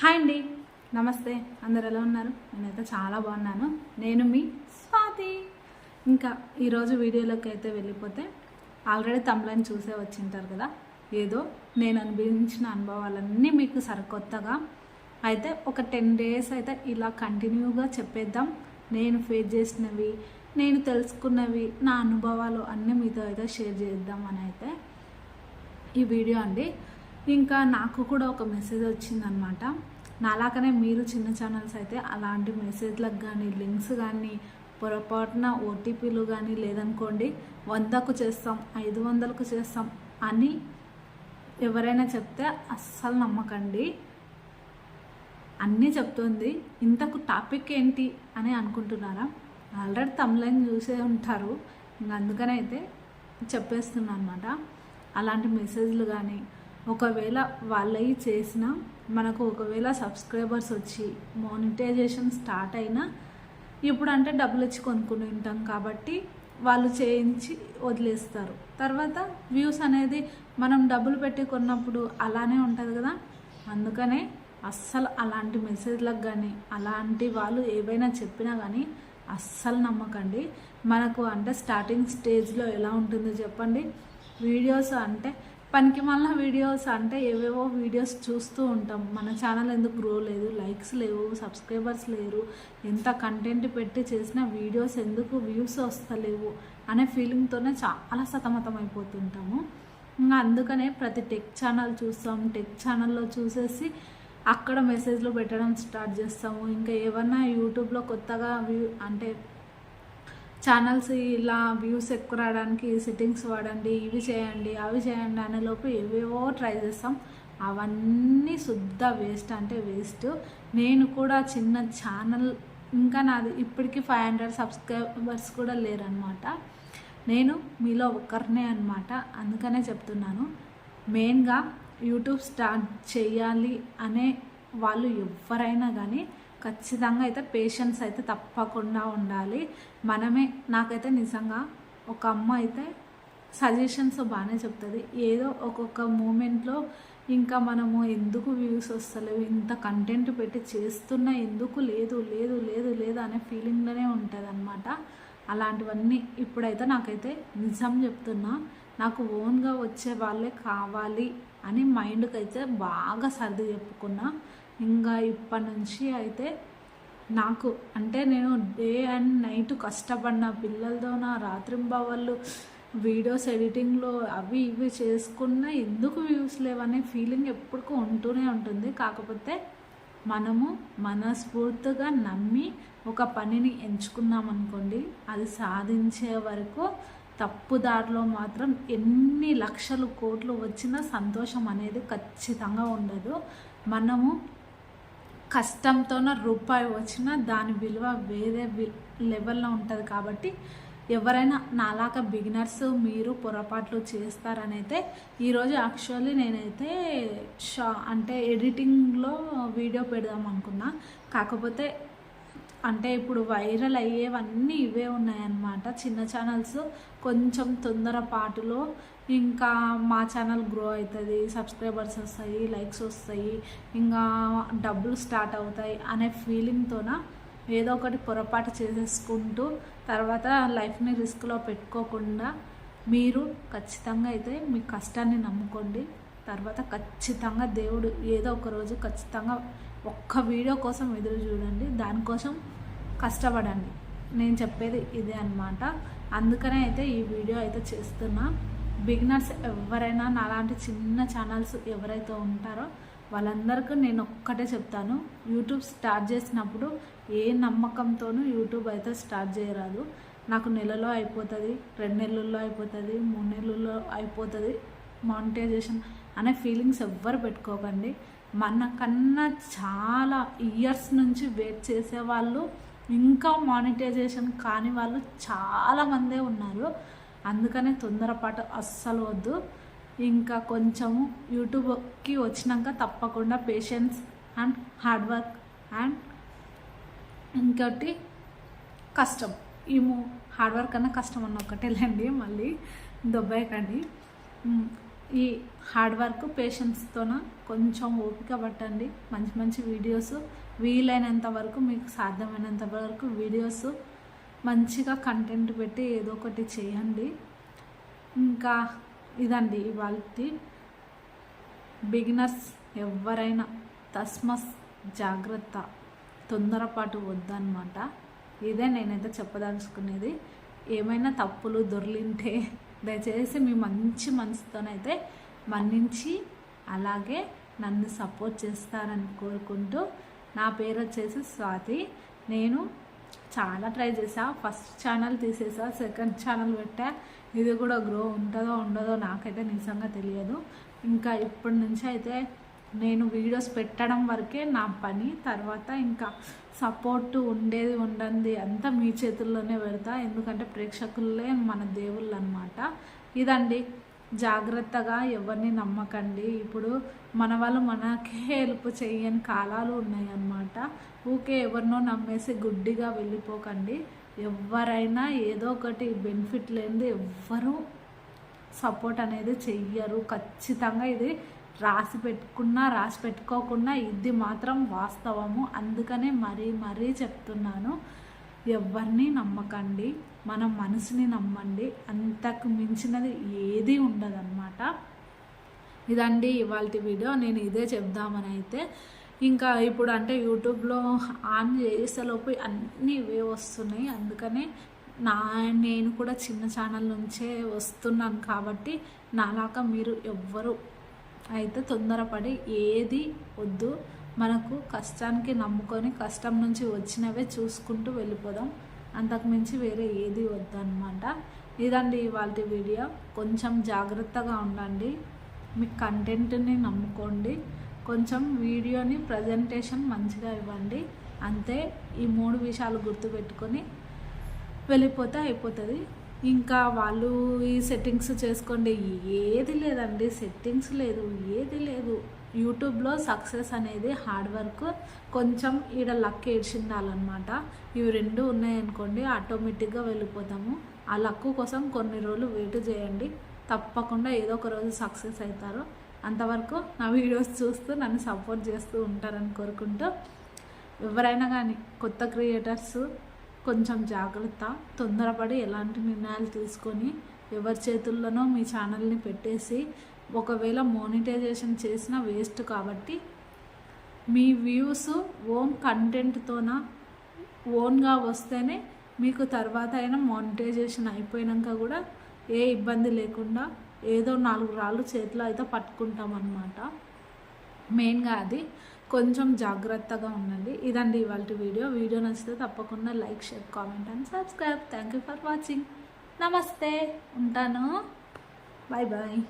Hi అండి. నమస్తే. అందరు ఎలా ఉన్నారు? నేనైతే చాలా బాగున్నాను. నేను మీ స్వాతి. ఇంకా ఈరోజు వీడియోలోకి అయితే వెళ్ళిపోతే ఆల్రెడీ తమ్ములని చూసే వచ్చింటారు కదా. ఏదో నేను అనుభవించిన అనుభవాలన్నీ మీకు సరికొత్తగా అయితే ఒక టెన్ డేస్ అయితే ఇలా కంటిన్యూగా చెప్పేద్దాం. నేను ఫేస్ చేసినవి నేను తెలుసుకున్నవి నా అనుభవాలు అన్నీ మీతో అయితే షేర్ చేద్దాం అని అయితే ఈ వీడియో అండి. ఇంకా నాకు కూడా ఒక మెసేజ్ వచ్చిందనమాట నాలాగనే మీరు చిన్న ఛానల్స్ అయితే అలాంటి మెసేజ్లకు కానీ లింక్స్ కానీ పొరపాటున ఓటీపీలు కానీ లేదనుకోండి వందకు చేస్తాం ఐదు వందలకు చేస్తాం అని ఎవరైనా చెప్తే అస్సలు నమ్మకండి. అన్నీ చెప్తుంది. ఇంతకు టాపిక్ ఏంటి అని అనుకుంటున్నారా? ఆల్రెడీ తమిళని చూసే ఉంటారు. అందుకనే అయితే చెప్పేస్తున్నా అనమాట అలాంటి మెసేజ్లు కానీ ఒకవేళ వాళ్ళవి చేసినా మనకు ఒకవేళ సబ్స్క్రైబర్స్ వచ్చి మానిటైజేషన్ స్టార్ట్ అయినా ఇప్పుడు అంటే డబ్బులు ఇచ్చి కొనుక్కుని ఉంటాం కాబట్టి వాళ్ళు చేయించి వదిలేస్తారు. తర్వాత వ్యూస్ అనేది మనం డబ్బులు పెట్టి కొన్నప్పుడు అలానే ఉంటుంది కదా? అందుకనే అస్సలు అలాంటి మెసేజ్లకు కానీ అలాంటి వాళ్ళు ఏవైనా చెప్పినా కానీ అస్సలు నమ్మకండి. మనకు అంటే స్టార్టింగ్ స్టేజ్లో ఎలా ఉంటుందో చెప్పండి. వీడియోస్ అంటే పనికి మళ్ళీ వీడియోస్ అంటే ఏవేవో వీడియోస్ చూస్తూ ఉంటాం. మన ఛానల్ ఎందుకు గ్రో లేదు? లైక్స్ లేవు సబ్స్క్రైబర్స్ లేరు. ఎంత కంటెంట్ పెట్టి చేసిన వీడియోస్ ఎందుకు వ్యూస్ వస్తలేవు అనే ఫీలింగ్తోనే చాలా సతమతం అయిపోతుంటాము ఇంకా అందుకనే ప్రతి టెక్ ఛానల్ చూస్తాం. టెక్ ఛానల్లో చూసేసి అక్కడ మెసేజ్లు పెట్టడం స్టార్ట్ చేస్తాము. ఇంకా ఏమన్నా యూట్యూబ్లో కొత్తగా వ్యూ అంటే ఛానల్స్ ఇలా వ్యూస్ ఎక్కువ రావడానికి సెట్టింగ్స్ వాడండి ఇవి చేయండి అవి చేయండి అనే లోపు ఏవేవో ట్రై చేస్తాం. అవన్నీ శుద్ధ వేస్ట్ అంటే వేస్ట్ నేను కూడా చిన్న ఛానల్ ఇంకా నాది ఇప్పటికీ ఫైవ్ హండ్రెడ్ సబ్స్క్రైబర్స్ కూడా లేరనమాట. నేను మీలో ఒక్కరినే అనమాట. అందుకనే చెప్తున్నాను. మెయిన్గా యూట్యూబ్ స్టార్ట్ చేయాలి అనే వాళ్ళు ఎవరైనా కానీ ఖచ్చితంగా అయితే పేషెన్స్ అయితే తప్పకుండా ఉండాలి. మనమే నాకైతే నిజంగా ఒక అమ్మ అయితే సజెషన్స్ బాగానే చెప్తుంది. ఏదో ఒక్కొక్క మూమెంట్లో ఇంకా మనము ఎందుకు వ్యూస్ వస్తలేవు ఇంత కంటెంట్ పెట్టి చేస్తున్నా ఎందుకు లేదు లేదు లేదు లేదు అనే ఫీలింగ్లోనే ఉంటుంది అనమాట అలాంటివన్నీ ఇప్పుడైతే నాకైతే నిజం చెప్తున్నా. నాకు ఓన్గా వచ్చే వాళ్ళే కావాలి అని మైండ్కి అయితే బాగా సర్ది చెప్పుకున్నా. ఇంకా ఇప్పటి నుంచి అయితే నాకు అంటే నేను డే అండ్ నైట్ కష్టపడిన పిల్లలతో నా రాత్రింబవళ్ళు వీడియోస్ ఎడిటింగ్లో అవి ఇవి చేసుకున్న ఎందుకు వ్యూస్ లేవనే ఫీలింగ్ ఎప్పటికూ ఉంటూనే ఉంటుంది. కాకపోతే మనము మనస్ఫూర్తిగా నమ్మి ఒక పనిని ఎంచుకున్నాం అనుకోండి అది సాధించే వరకు తప్పుదారిలో మాత్రం ఎన్ని లక్షలు కోట్లు వచ్చినా సంతోషం అనేది ఖచ్చితంగా ఉండదు. మనము కష్టంతోన రూపాయి వచ్చినా దాని విలువ వేరే లెవెల్లో ఉంటుంది కాబట్టి ఎవరైనా నాలాగా బిగినర్స్ మీరు పొరపాట్లు చేస్తారని అయితే ఈరోజు యాక్చువల్లీ నేనైతే షా అంటే ఎడిటింగ్లో వీడియో పెడదాం అనుకున్నా. కాకపోతే అంటే ఇప్పుడు వైరల్ అయ్యేవన్నీ ఇవే ఉన్నాయన్నమాట. చిన్న ఛానల్స్ కొంచెం తొందరపాటులో ఇంకా మా ఛానల్ గ్రో అవుతుంది సబ్స్క్రైబర్స్ వస్తాయి లైక్స్ వస్తాయి ఇంకా డబ్బులు స్టార్ట్ అవుతాయి అనే ఫీలింగ్తోన ఏదో ఒకటి పొరపాటు చేసేసుకుంటూ తర్వాత లైఫ్ని రిస్క్లో పెట్టుకోకుండా మీరు ఖచ్చితంగా అయితే మీ కష్టాన్ని నమ్ముకోండి. తర్వాత ఖచ్చితంగా దేవుడు ఏదో ఒక రోజు ఖచ్చితంగా ఒక్క వీడియో కోసం ఎదురు చూడండి. దానికోసం కష్టపడండి. నేను చెప్పేది ఇదే అనమాట అందుకనే అయితే ఈ వీడియో అయితే చేస్తున్నా. బిగినర్స్ ఎవరైనా నాలాంటి చిన్న ఛానల్స్ ఎవరైతే ఉంటారో వాళ్ళందరికీ నేను ఒక్కటే చెప్తాను. యూట్యూబ్ స్టార్ట్ చేసినప్పుడు ఏ నమ్మకంతోనూ యూట్యూబ్ అయితే స్టార్ట్ చేయరాదు. నాకు నెలలో అయిపోతుంది రెండు నెలల్లో అయిపోతుంది మూడు నెలల్లో అయిపోతుంది మానిటైజేషన్ అనే ఫీలింగ్స్ ఎవ్వరు పెట్టుకోకండి. మనకన్నా చాలా ఇయర్స్ నుంచి వెయిట్ చేసే వాళ్ళు ఇంకా మానిటైజేషన్ కాని వాళ్ళు చాలామందే ఉన్నారు. అందుకనే తొందరపాటు అస్సలు వద్దు. ఇంకా కొంచెము యూట్యూబ్కి వచ్చినాక తప్పకుండా patience and hard work and ఇంకోటి కష్టం. ఈ హార్డ్ వర్క్ అన్న కష్టం అన్న ఒకటేలేండి మళ్ళీ. దొబ్బాయి కండి. ఈ హార్డ్ వర్క్ పేషెన్స్తోన కొంచెం ఓపిక పట్టండి. మంచి మంచి వీడియోస్ వీలైనంత వరకు మీకు సాధ్యమైనంత వరకు వీడియోస్ మంచిగా కంటెంట్ పెట్టి ఏదో ఒకటి చేయండి. ఇంకా ఇదండి ఇవాళ బిగినర్స్ ఎవరైనా తస్మస్ జాగ్రత్త తొందరపాటు వద్దన్నమాట. ఇదే నేనైతే చెప్పదలుచుకునేది. ఏమైనా తప్పులు దొర్లింటే దయచేసి మీ మంచి మనసుతోనైతే మన్నించి అలాగే నన్ను సపోర్ట్ చేస్తారని కోరుకుంటూ నా పేరు వచ్చేసి స్వాతి. నేను చాలా ట్రై చేసా ఫస్ట్ ఛానల్ తీసేసా సెకండ్ ఛానల్ పెట్టా. ఇది కూడా గ్రో ఉంటుందో ఉండదో నాకైతే నిజంగా తెలియదు. ఇంకా ఇప్పటి నుంచి అయితే నేను వీడియోస్ పెట్టడం వరకే నా పని తర్వాత ఇంకా సపోర్ట్ ఉండేది ఉండండి. అంతా మీ చేతుల్లోనే పెడతా. ఎందుకంటే ప్రేక్షకులే మన దేవుళ్ళు అనమాట ఇదండి. జాగ్రత్తగా ఎవరిని నమ్మకండి. ఇప్పుడు మన వాళ్ళు మనకే హెల్ప్ చేయని కాలాలు ఉన్నాయన్నమాట. ఊకే ఎవరినో నమ్మేసి గుడ్డిగా వెళ్ళిపోకండి. ఎవరైనా ఏదో ఒకటి బెనిఫిట్ లేనిది ఎవ్వరూ సపోర్ట్ అనేది చెయ్యరు. ఖచ్చితంగా ఇది రాసి పెట్టుకున్నా రాసి పెట్టుకోకుండా ఇది మాత్రం వాస్తవము. అందుకనే మరీ మరీ చెప్తున్నాను ఎవరిని నమ్మకండి మన మనసుని నమ్మండి. అంతకు మించినది ఏది ఉండదన్నమాట. ఇదండి ఇవాళ వీడియో నేను ఇదే చెప్దామని అయితే. ఇంకా ఇప్పుడు అంటే యూట్యూబ్లో ఆన్ చేసేలోపు అన్నీ ఇవే వస్తున్నాయి. అందుకనే నా నేను కూడా చిన్న ఛానల్ నుంచే వస్తున్నాను కాబట్టి నాలాగా మీరు ఎవ్వరు అయితే తొందరపడి ఏది వద్దు. మనకు కష్టానికి నమ్ముకొని కష్టం నుంచి వచ్చినవే చూసుకుంటూ వెళ్ళిపోదాం. అంతకుమించి వేరే ఏది వద్దనమాట ఇదండి ఇవాళ వీడియో. కొంచెం జాగ్రత్తగా ఉండండి. మీ కంటెంట్ని నమ్ముకోండి. కొంచెం వీడియోని ప్రజెంటేషన్ మంచిగా ఇవ్వండి. అంతే ఈ మూడు విషయాలు గుర్తుపెట్టుకొని వెళ్ళిపోతే అయిపోతుంది. ఇంకా వాళ్ళు ఈ సెట్టింగ్స్ చేసుకోండి. ఏది లేదండి. సెట్టింగ్స్ లేదు ఏది లేదు. యూట్యూబ్లో సక్సెస్ అనేది హార్డ్ వర్క్ కొంచెం ఈడ లక్ ఏడ్చిండాలన్నమాట. ఇవి రెండు ఉన్నాయనుకోండి ఆటోమేటిక్గా వెళ్ళిపోతాము. ఆ లక్ కోసం కొన్ని రోజులు వెయిట్ చేయండి. తప్పకుండా ఏదో ఒక రోజు సక్సెస్ అవుతారు అంతవరకు నా వీడియోస్ చూస్తూ నన్ను సపోర్ట్ చేస్తూ ఉంటారని కోరుకుంటూ ఎవరైనా కానీ కొత్త క్రియేటర్స్ కొంచెం జాగ్రత్త తొందరపడి ఎలాంటి నిర్ణయాలు తీసుకొని ఎవరి చేతుల్లోనో మీ ఛానల్ని పెట్టేసి ఒకవేళ మోనిటైజేషన్ చేసిన వేస్ట్ కాబట్టి మీ వ్యూస్ ఓన్ కంటెంట్తోన ఓన్గా వస్తేనే మీకు తర్వాత అయినా మానిటైజేషన్ అయిపోయాక కూడా ఏ ఇబ్బంది లేకుండా ఏదో నాలుగు రాళ్ళు చేతిలో అయితే పట్టుకుంటాం అన్నమాట మెయిన్గా అది. కొంచెం జాగ్రత్తగా ఉండండి. ఇదండి ఇవాళ వీడియో. వీడియో నచ్చితే తప్పకుండా like share comment and subscribe. Thank you for watching. నమస్తే. ఉంటాను. Bye bye.